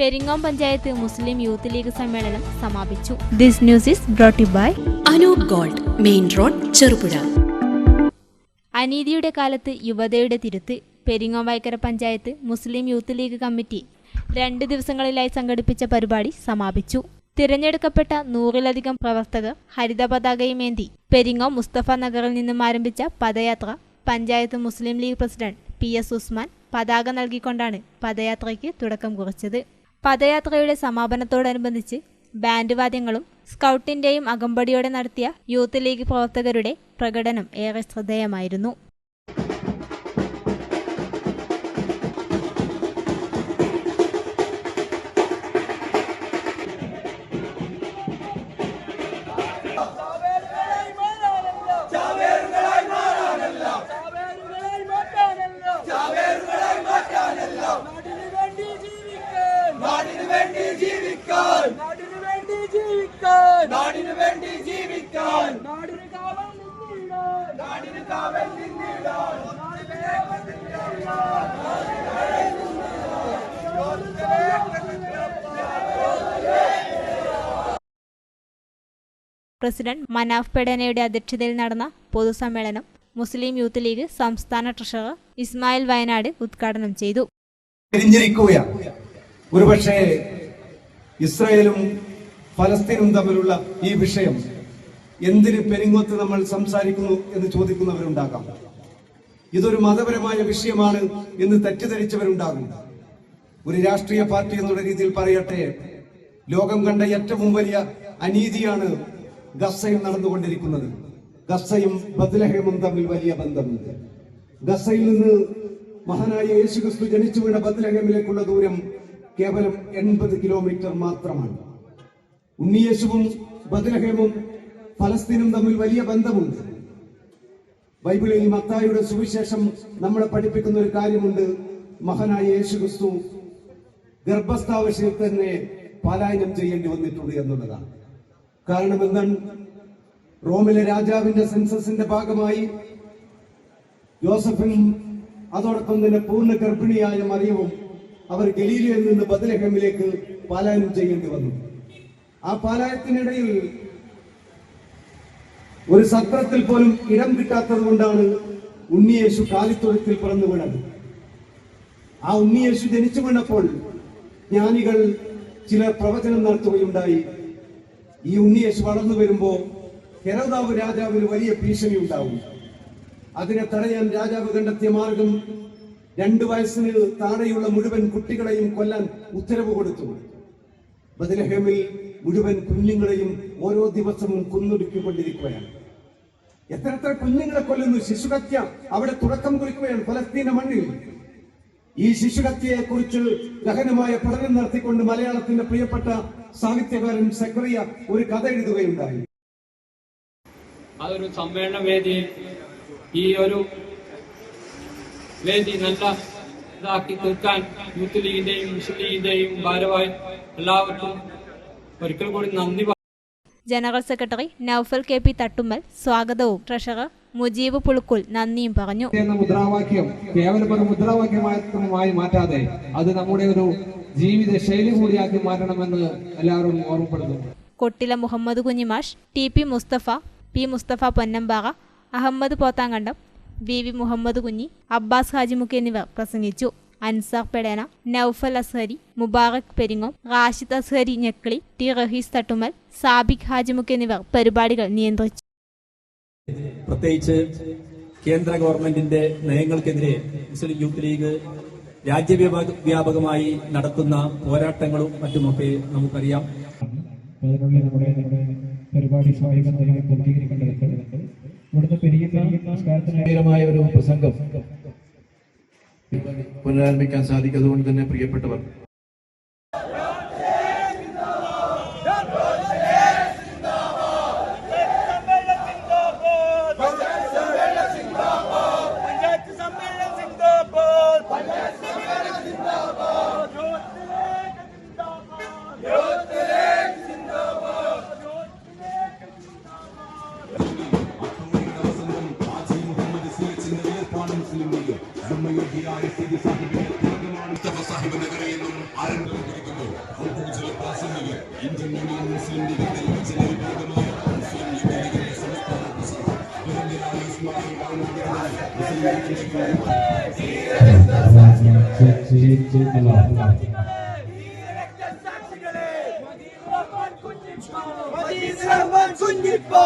Peringome panchayat Muslim Youth League സമ്മേളനം സമാപിച്ചു. This news is brought by Anoop Gold main road Cherupuzha. അനീതിയുടെ കാലത്ത് യുവതയുടെ തിരുത്ത് Peringome Vaikkara panchayat Muslim Youth League committee രണ്ട് ദിവസങ്ങളിലായി സംഘടിപ്പിച്ച പരിപാടി സമാപിച്ചു. തിരഞ്ഞെടുക്കപ്പെട്ട നൂറിലധികം പ്രവർത്തകർ ഹരിത പതാകയുമേന്തി പെരിങ്ങോം മുസ്തഫ നഗറിൽ നിന്നും ആരംഭിച്ച പദയാത്ര panchayat Muslim League president P S Usman പതാക നൽകിക്കൊണ്ടാണ് പദയാത്രയ്ക്ക് തുടക്കം കുറിച്ചത്. പദയാത്രയുടെ സമാപനത്തോടനുബന്ധിച്ച് ബാൻഡ് വാദ്യങ്ങളും സ്കൗട്ടിന്റെയും അകമ്പടിയോടെ നടത്തിയ യൂത്ത് ലീഗ് പ്രവർത്തകരുടെ പ്രകടനം ഏറെ ശ്രദ്ധേയമായിരുന്നു പ്രസിഡന്റ് മനാഫ് പെഡനയുടെ അധ്യക്ഷതയിൽ നടന്ന പൊതുസമ്മേളനം മുസ്ലിം യൂത്ത് ലീഗ് സംസ്ഥാന ട്രഷറർ ഇസ്മായിൽ വയനാട് ഉദ്ഘാടനം ചെയ്തു. തിരിഞ്ഞിരിക്കുകയാണ്. ഒരുപക്ഷെ ഇസ്രായേലും ഫലസ്തീനും തമ്മിലുള്ള ഈ വിഷയം എന്തിന് പെരിങ്ങോത്ത് നമ്മൾ സംസാരിക്കുന്നു എന്ന് ചോദിക്കുന്നവരുണ്ടാകാം. ഇതൊരു മതപരമായ വിഷയമാണ് എന്ന് തെറ്റിദ്ധരിച്ചവരുണ്ടാകും. ഒരു രാഷ്ട്രീയ പാർട്ടി എന്നുള്ള രീതിയിൽ പറയട്ടെ ലോകം കണ്ട ഏറ്റവും വലിയ അനീതിയാണ് ഗസയിൽ നടന്നുകൊണ്ടിരിക്കുന്നത്. ഗസയും ബദ്ലഹേമും തമ്മിൽ വലിയ ബന്ധമുണ്ട്. ഗസയിൽ നിന്ന് മഹാനായ യേശുക്രിസ്തു ജനിച്ചു വീണ ബദ്ലഹേമിലേക്കുള്ള ദൂരം കേവലം എൺപത് കിലോമീറ്റർ മാത്രമാണ്. ഉണ്ണിയേശുവും ബദ്ലഹേമും ഫലസ്തീനും തമ്മിൽ വലിയ ബന്ധമുണ്ട്. ബൈബിളിൽ മത്തായുടെ സുവിശേഷം നമ്മളെ പഠിപ്പിക്കുന്ന ഒരു കാര്യമുണ്ട്. മഹനായ യേശു ക്രിസ്തു ഗർഭസ്ഥാവശയിൽ തന്നെ പലായനം ചെയ്യേണ്ടി വന്നിട്ടുണ്ട് എന്നുള്ളതാണ്. കാരണം എന്താണ്? റോമിലെ രാജാവിന്റെ സെൻസസിന്റെ ഭാഗമായി ജോസഫും അതോടൊപ്പം തന്നെ പൂർണ ഗർഭിണിയായ മറിയവും അവർ ഗലീലയിൽ നിന്ന് ബദലഹമിലേക്ക് പാലായനം ചെയ്യേണ്ടി വന്നു. ആ പാലായത്തിനിടയിൽ ഒരു സത്രത്തിൽ പോലും ഇടം കിട്ടാത്തത് കൊണ്ടാണ് ഉണ്ണിയേശു കാലിത്തൊഴുത്തിൽ പിറന്നു വീണത്. ആ ഉണ്ണിയേശു ജനിച്ചു വീണപ്പോൾ ജ്ഞാനികൾ ചില പ്രവചനം നടത്തുകയുണ്ടായി. ഈ ഉണ്ണിയേശു വളർന്നു വരുമ്പോ ഹെരോദാവ് രാജാവിന് വലിയ ഭീഷണി ഉണ്ടാവും അതിനെ തടയാൻ രാജാവ് കണ്ടെത്തിയ മാർഗം രണ്ടു വയസ്സിന് താഴെയുള്ള മുഴുവൻ കുട്ടികളെയും കൊല്ലാൻ ഉത്തരവ് കൊടുത്തു. ബദലഹേമിൽ മുഴുവൻ കുഞ്ഞുങ്ങളെയും ഓരോ ദിവസവും കൊന്നൊടുക്കിക്കൊണ്ടിരിക്കുകയാണ്. എത്ര എത്ര കുഞ്ഞുങ്ങളെ കൊല്ലുന്നു ശിശുഹത്യ? അവിടെ തുടക്കം കുറിക്കുകയാണ് ഫലസ്തീന മണ്ണിൽ. ഈ ശിശുഹത്യയെ കുറിച്ച് ഗഹനമായ പഠനം നടത്തിക്കൊണ്ട് മലയാളത്തിന്റെ പ്രിയപ്പെട്ട സാഹിത്യകാരൻ സക്രിയ ഒരു കഥ എഴുതുകയുണ്ടായി. അതൊരു സമ്മേളന വേദിയിൽ ഈ ഒരു വേദി നല്ല ഇതാക്കി തീർക്കാൻ യൂത്ത് ലീഗിന്റെയും മുസ്ലിം ലീഗിന്റെയും ഭാരവായി എല്ലാവർക്കും ഒരിക്കൽ കൂടി നന്ദി general secretary Naufal K P Thattummal സ്വാഗതവും. ട്രഷറർ മുജീബ് പുളുക്കുൽ നന്ദിയും പറഞ്ഞു. എന്ന മുദ്രാവാക്യം കേവലം ഒരു മുദ്രാവാക്യമായി മാറ്റാതെ അത് നമ്മുടെ ഒരു ജീവിത ശൈലി കൂടിയാക്കി മാറ്റണമെന്ന് എല്ലാവരും ഓർമ്മപ്പെടുത്തുന്നു. Kottila Muhammad Kunhimash T P Mustafa P Mustafa Ponnampara Ahmed Pothankandam V V Muhammad Kunhi Abbas Hajimukku എന്നിവർ പ്രസംഗിച്ചു. അൻസാർ പെടേന നൌഫൽ അസ്ഹരി മുബാറക് പെരിങ്ങോം റാഷിദ് അസ്ഹരി ഞെക്ലി ടി റഹീസ് തട്ടുമൽ സാബിഖ് ഹാജിമുഖ് എന്നിവർ പരിപാടികൾ നിയന്ത്രിച്ചു. പ്രത്യേകിച്ച് കേന്ദ്ര ഗവൺമെന്റിന്റെ നയങ്ങൾക്കെതിരെ മുസ്ലിം യൂത്ത് ലീഗ് രാജ്യവ്യാപകമായി നടത്തുന്ന പോരാട്ടങ്ങളും മറ്റുമൊക്കെ നമുക്കറിയാം. പരിപാടി സ്വാഭാവികമായി പൂർത്തീകരിക്കേണ്ടതുണ്ട്. ഇവിടുന്ന് പിരിയുന്ന സംസ്കാരത്തിന് ഒരു പ്രസംഗം പുനരാരംഭിക്കാൻ സാധിക്കാത്തതുകൊണ്ട് തന്നെ പ്രിയപ്പെട്ടവർ മദീനറഹ്മാൻ കുഞ്ഞിപ്പോ